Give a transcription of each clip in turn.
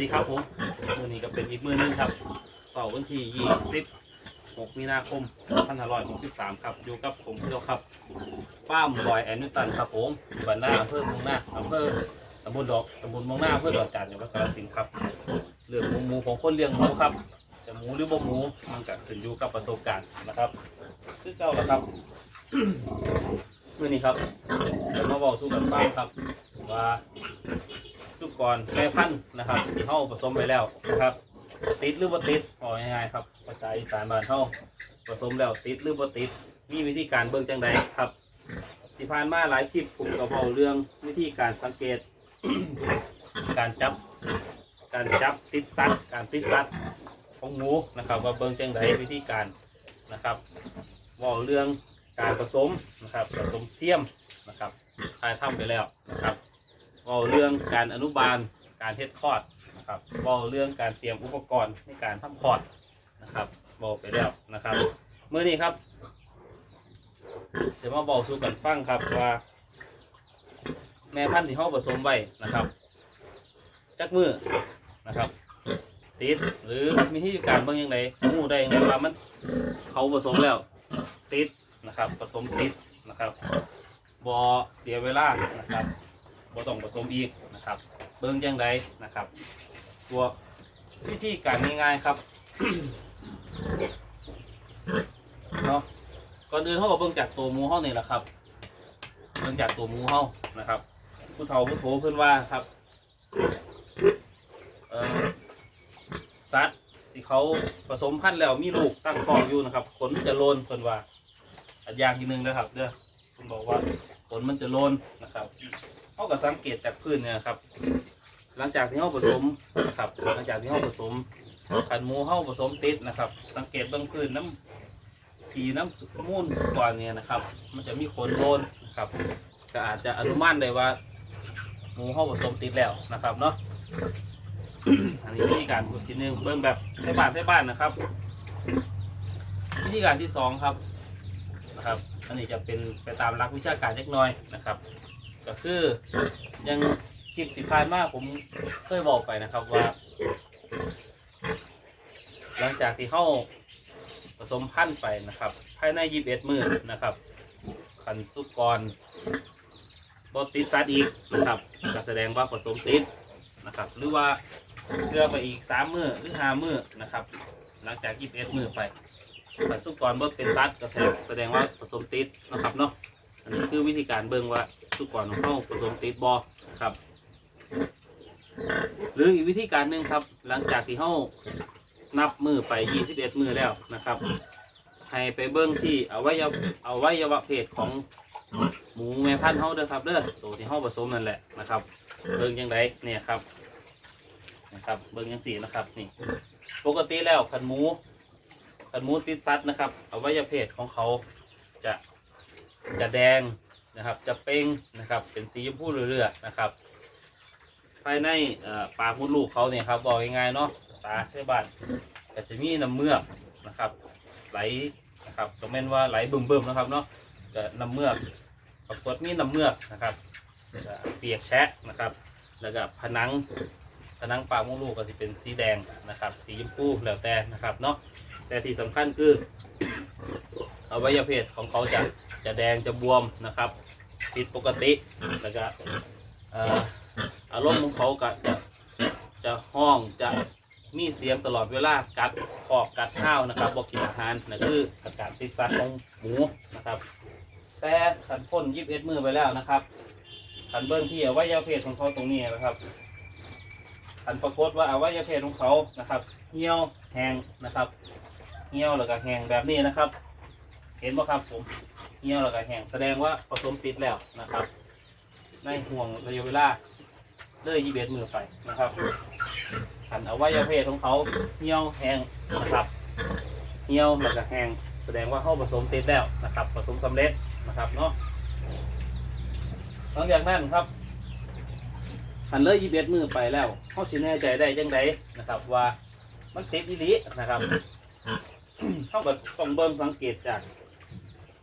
สวัสดีครับผมมือนี้ก็เป็นอีกมือหนึงครับเสาร์วันที่ 26 มีนาคม2563 ครับ อยู่กับผมเที่ยวครับฟาร์มบอยแอนนิวตันครับผมบ้านหน้าอำเภอเมองหน้าอำเภอตำบลดอกตำบลมองหน้าอำเภอดอนจานจังหวัดกาฬสินธุ์ครับเรื่องหมูหมูของคนเลี้ยงหมูครับจะหมูหรือบ่หมูมันก็ขึ้นอยู่กับประสบการณ์นะครับคือเก่าแล้วครับมื่อนี้ครับจะมาบอกสู้กันฟังครับ ว่า สุกรแม่พันธุ์นะครับที่เข้าผสมไปแล้วนะครับ ติดหรือบ่ติดบอกง่ายๆครับภาษาอีสานบ้านเข้าผสมแล้วติดหรือบ่ติด มีวิธีการเบิ่งจังใดครับ ที่ผ่านมาหลายคลิปผมก็บอกเรื่องวิธีการสังเกต การจับ การจับติดสัตว์การติดสัตว์ของหมูนะครับ ว่าเบิ่งจังใดวิธีการนะครับบอกเรื่องการผสมนะครับผสมเทียมนะครับถ่ายทำไปแล้วนะครับ บอกเรื่องการอนุบาลการเทดคลอดนะครับบอกเรื่องการเตรียมอุปกรณ์ในการทำคลอดนะครับบอกไปแล้วนะครับเมื่อนี้ครับจะมาบอกสู่กันฟังครับว่า แม่พันธุ์ที่เขาผสมไว้นะครับ จักมือนะครับ ติดหรือมีที่การเบิ่งยังไงงูได้ยังไงว่ามันเขาผสมแล้ว ติดนะครับ ผสมติดนะครับบอเสียเวลานะครับ บอต้องผสมอีกนะครับ เบิ่งยังไงนะครับ ตัววิธีการง่ายๆครับเนาะก่อนอื่นเขาก็เบิ่งจากตัวมูเฮานี่แหละครับเบิ่งจากตัวมูเฮานะครับ ผู้เฒ่าผู้โถเพิ่อนว่าครับเอ่อสัตว์ที่เขาผสมพันธุ์แล้วมีลูกตั้งท้องอยู่นะครับขนจะโลนเพิ่อนว่าอันอย่างที่หนึ่งนะครับเด้อเพิ่นบอกว่าขนมันจะโลนนะครับ เขาก็สังเกตจากพื้นเนี่ยครับ หลังจากที่เขาผสมนะครับ หลังจากที่เขาผสมขันหมูเขาผสมติดนะครับ สังเกตเบื้องพื้นน้ำขีน้ำสุกมูลสุกรเนี่ยนะครับ มันจะมีขนโลนนะครับก็อาจจะอนุมานได้ว่าหมูเขาผสมติดแล้วนะครับเนาะอันนี้วิธีการทีหนึงเบิ่งแบบในบ้านในบ้านนะครับ วิธีการที่สองครับนะครับ อันนี้จะเป็นไปตามหลักวิชาการเล็กน้อยนะครับ ก็คือยังคลิปที่ผ่านมาผมเคยบอกไปนะครับว่า หลังจากที่เข้าผสมพันธุ์ไปนะครับ ภายในยีิบเอ็ดมือนะครับขันสุกรบติดสัตว์อีกนะครับก็แสดงว่าผสมติดนะครับ หรือว่าเลือไปอีกสามมือหรือห้ามือนะครับ หลังจากยี่สิบเอ็ดมือไปถ้าสุกรบิดเป็นซัดก็แสดงว่าผสมติดนะครับเนาะอันนี้คือวิธีการเบิ่งว่า สุกรของเขาผสมติดบอครับ หรืออีกวิธีการหนึ่งครับ หลังจากที่เขานับมือไปยี่สิบเอ็ดมือแล้วนะครับ ให้ไปเบิ่งที่เอาไวัยวะอวัยวะเพศของหมูแม่พันธุ์เขาเด้อครับเด้อตัวที่เขาผสมนั่นแหละนะครับ เบิ่งยังไงเนี่ยครับนะครับ เบิ่งยังสีนะครับนี่ ปกติแล้วขันหมูขันหมูติดซัดนะครับเอาไวัยวะเพศของเขาจะจะแดง นะครับ จะเป่งนะครับ เป็นสีชมพูเรื่อยๆนะครับ ภายในปากมดลูกเขาเนี่ยครับบอกง่ายๆเนาะภาษาชาวบ้านก็จะมีน้ำเมือกนะครับ ไหลนะครับตรงแม่นว่าไหลเบึมๆนะครับเนาะจะน้ำเมือกปรากฏมีน้ำเมือกนะครับเปียกแชะนะครับ แล้วก็ผนังผนังปากมดลูกก็จะเป็นสีแดงนะครับ สีชมพูแล้วแต่นะครับเนาะแต่ที่สำคัญคืออวัยวะเพศของเขาจะจะแดงจะบวมนะครับ ผิดปกติแล้วก็เอ่ออารมณ์ของเขาก็จะจะห้องจะมีเสียงตลอดเวลากัดคอกกัดข้าวนะครับบอกกินอาหารนั่นคืออาการติดสัตว์ของหมูนะครับ แต่ขันพ่นยิบเอ็ดมือไปแล้วนะครับขันเบิ้งที่อวัยวะเพศของเขาตรงนี้นะครับขันปรากฏว่าอวัยวะเพศของเขานะครับเหี่ยวแห้งนะครับเหี่ยวแล้วก็แห้งแบบนี้นะครับ เห็นไหมครับผม เหี่ยวแล้วก็แห้งแสดงว่าผสมติดแล้วนะครับ ในห่วงระยะเวลาเลยยีเบ็ดมือไปนะครับขันอวัยวะเพศของเขาเหี่ยวแห้งนะครับเหี่ยวแล้วก็แห้งแสดงว่าเขาผสมติดแล้วนะครับ ผสมสำเร็จนะครับเนาะหลังจากนั้นครับหันเลยยีเบ็ดมือไปแล้วเขาสิแน่ใจได้ยังไงนะครับ ว่ามันติดอีหลีนะครับเขาก็ต้องเบิ่งสังเกตจาก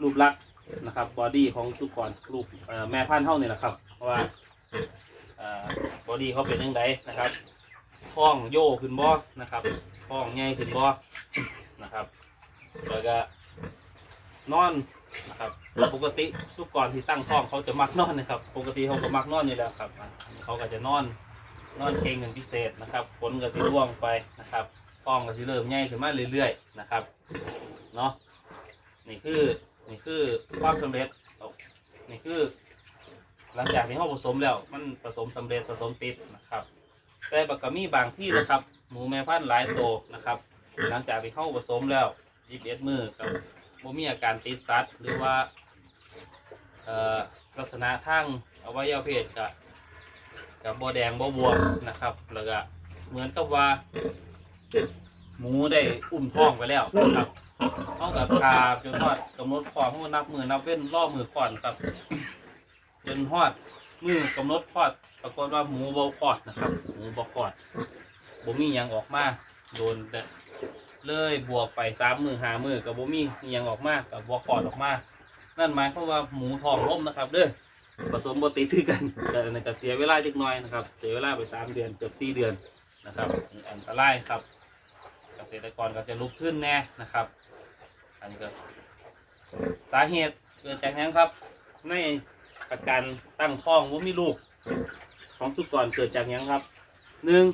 รูปลักษณ์ นะครับบอดี้ของสุกรรูปเอ่อแม่พันธุ์เท่านี่แหละครับว่าบอดี้เขาเป็นยังไงนะครับท้องโยขึ้นบ่นะครับท้องใหญ่ขึ้นบ่นะครับ แล้วก็นอนนะครับปกติสุกรที่ตั้งท้องเขาจะมักนอนนะครับ ปกติเขาก็มักนอนอยู่แล้วครับนี่เขาก็จะนอนนอนเก่งเป็นพิเศษนะครับผลก็สิร่วงไปนะครับท้องก็สิเริ่มใหญ่ขึ้นมาเรื่อยๆนะครับเนาะนี่คือ นี่คือความสำเร็จนี่คือ หลังจากที่เขาผสมแล้ว มันผสมสำเร็จผสมติดนะครับ แต่บักกะมีบางที่นะครับ หมูแม่พันธุ์หลายโตวนะครับ หลังจากที่เขาผสมแล้วยีบเอ็ดมือกับบ่มีอาการติดสัดหรือว่าลักษณะทางอวัยวะเพศกับกับบ่แดงบ่บวมนะครับ แล้วก็เหมือนกับว่า หมูได้อุ้มท้องไปแล้วนะครับ เขากับคาจนทอดกำหนดคลอดเขาก็นับมือนับเว้นล่อมือก่อนครับ จนฮอดมือกำหนดคลอดปรากฏว่าหมูบ่คลอดนะครับ หมูบ่คลอดบ่มีหยังออกมาโดนแต่เลยบวกไปสามมือหามือกับบ่มีหยังออกมากับบ่คลอดออกมา นั่นหมายความว่าหมูทองล้มนะครับ เด้อผสมบติดคือกันแต่ในก็เสียเวลาจักน่อยนะครับ เสียเวลาไปสามเดือนเกือบสี่เดือนนะครับอันตรายครับ เกษตรกรก็จะลุกขึ้นแน่นะครับ นนี้ก็สาเหตุเกิดจากหยังครับ ในอาการตั้งท้องว่ามีลูก ของสุกรเกิดจากยังครับหนึ่ง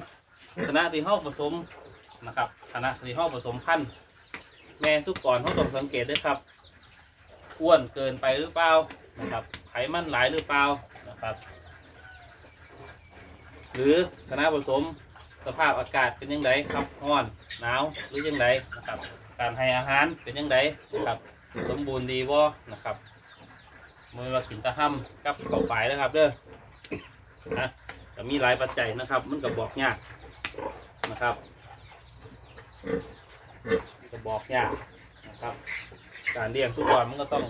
ขณะที่ห้าผสมนะครับขณะที่ห้าผสมพันธุ์แม่สุกรเขาต้องสังเกตด้วยครับอ้วนเกินไปหรือเปล่านะครับไขมันหลายหรือเปล่านะครับ หรือคณะผสมสภาพอากาศเป็นยังไงครับร้อนหนาวหรือยังไงนะครับ การให้อาหารเป็นยังไงนะครับ สมบูรณ์ดีบ่นะครับมือว่ากินตะห้ำกับเข้าไปนะครับเด้อนะก็มีหลายปัจจัยนะครับ มันก็บอกยากนะครับก็บอกยากนะครับ การเลี้ยงสุกรมันก็ต้อง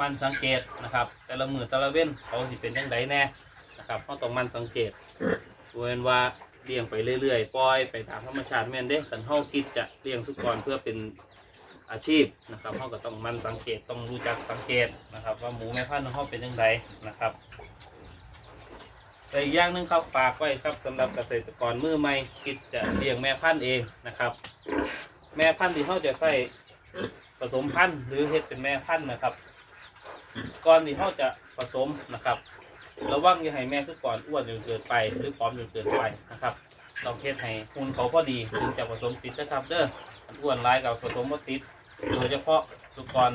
มันสังเกตนะครับ แต่ละมือแต่ละเว้นเขาสิเป็นยังไงแน่นะครับเขาต้องมันสังเกตเว้นว่า เลี้ยงไปเรื่อยๆปล่อยไปตามธรรมชาติแม่นเด้ขันเฮาคิดจะเลี้ยงสุกรเพื่อเป็นอาชีพนะครับเขาก็ต้องมันสังเกตต้องรู้จักสังเกตนะครับ ว่าหมูแม่พันธุ์ของเขาเป็นยังไงนะครับแต่อีกอย่างหนึ่งครับฝากไว้ครับสำหรับเกษตรกรมือใหม่คิดจะเลี้ยงแม่พันธุ์เองนะครับ แม่พันธุ์ที่เขาจะใส่ผสมพันธุ์หรือเฮ็ดเป็นแม่พันธุ์นะครับ ก่อนที่เขาจะผสมนะครับ ระวังอย่าให้แม่ทุกก่อนอ้วนจนเกินไป หรือผอมจนเกินไปนะครับ เราเทศให้หุ่นเขาพอดีถึงจะผสมติดนะครับเด้ออ้วนร้ายกับผสมบ่ติด โดยเฉพาะสุกร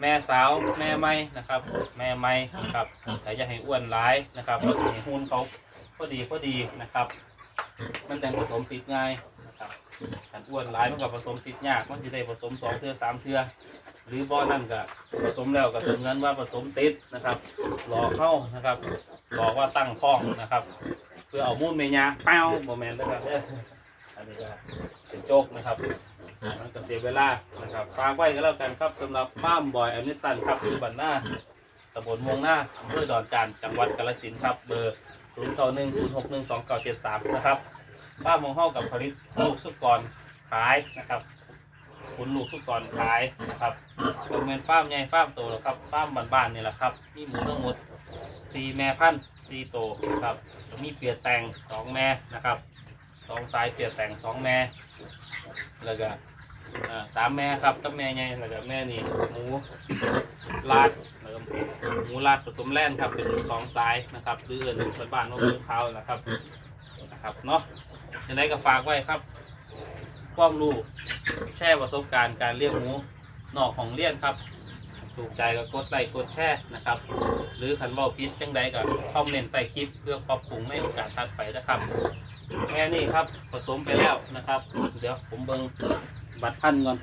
แม่สาวแม่ไม่นะครับ แม่ไม่นะครับแต่อย่าให้อ้วนร้ายนะครับให้หุ่นเขาพอดีพอดีนะครับ มันแต่งผสมติดง่ายนะครับอันอ้วนร้ายมันกับผสมติดยากมันจะได้ผสมสองเทือสามเทือ หรือบ่อนั่นก็ผสมแล้วก็เสมเงินว่าผสมติดนะครับหลอกเข้านะครับหลอกว่าตั้งท้องนะครับ เพื่อเอามูลเมียาเป้าโมเมนต์นะครับเด้ออันนี้ก็เป็นโจกนะครับมันก็เสียเวลานะครับฝากไว้ก็แล้วกันครับสำหรับฟามบอยแอมิสันครับที่บันหน้าตำบลมวงหน้าอำเภอดอนจานจังหวัดกาฬสินธุ์ครับเบอร์ศูนย์เก้าหนึ่งศูนย์หกหนึ่งสองเก้าเจ็ดสามนะครับฟามองเฮากับผลิตลูกสุกรขายนะครับ คุณลูกสุกรขายนะครับเป็นเมนฟาร์มใหญ่ฟาร์มโตแล้วครับฟ้าร์มบ้านๆนี่แหละครับ มีหมูทั้งหมดสี่แม่พันธุ์สี่โตนะครับจะมีเปียแตงสองแม่นะครับสองสายเปียแตงสองแม่แล้วก็อ่าสามแม่ครับกับแม่ใหญ่แล้วก็แม่นี่หมูลาดแล้วก็หมูลาดผสมแล่นครับเป็นสองสายนะครับหรือเอื่นบ้านนกเือเขานะครับนะครับเนาะยังไงก็ฝากไว้ครับ ความรู้แช่ประสบการณ์การเลี้ยงหมูนอกของเลี้ยงครับ ถูกใจก็กดไลค์กดแชร์นะครับ หรือขันเบาพิษจังใดก็คอมเมนต์ใต้คลิปเพื่อปรับปรุงในโอกาสถัดไปนะครับแค่นี้ครับผสมไปแล้วนะครับ เดี๋ยวผมเบิ่งบัตรพันก่อน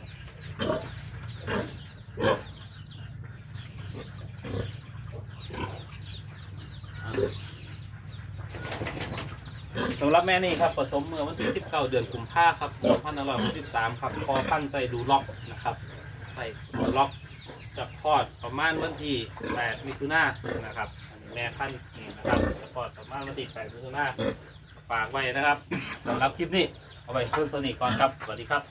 สำหรับแม่นี่ครับผสมเมื่อวันที่19 เดือนกุมภาครับ2563ครับพอพันใส่ดูล็อกนะครับใส่ดูล็อกจะคลอดประมาณวันที่8มิถุนายนนะครับอันนี้แม่พันธุ์นี่นะครับจะคลอดประมาณวันที่8มิถุนายนฝากไว้นะครับสำหรับคลิปนี้เอาไว้เพิ่มตัวนี้ก่อนครับสวัสดีครับ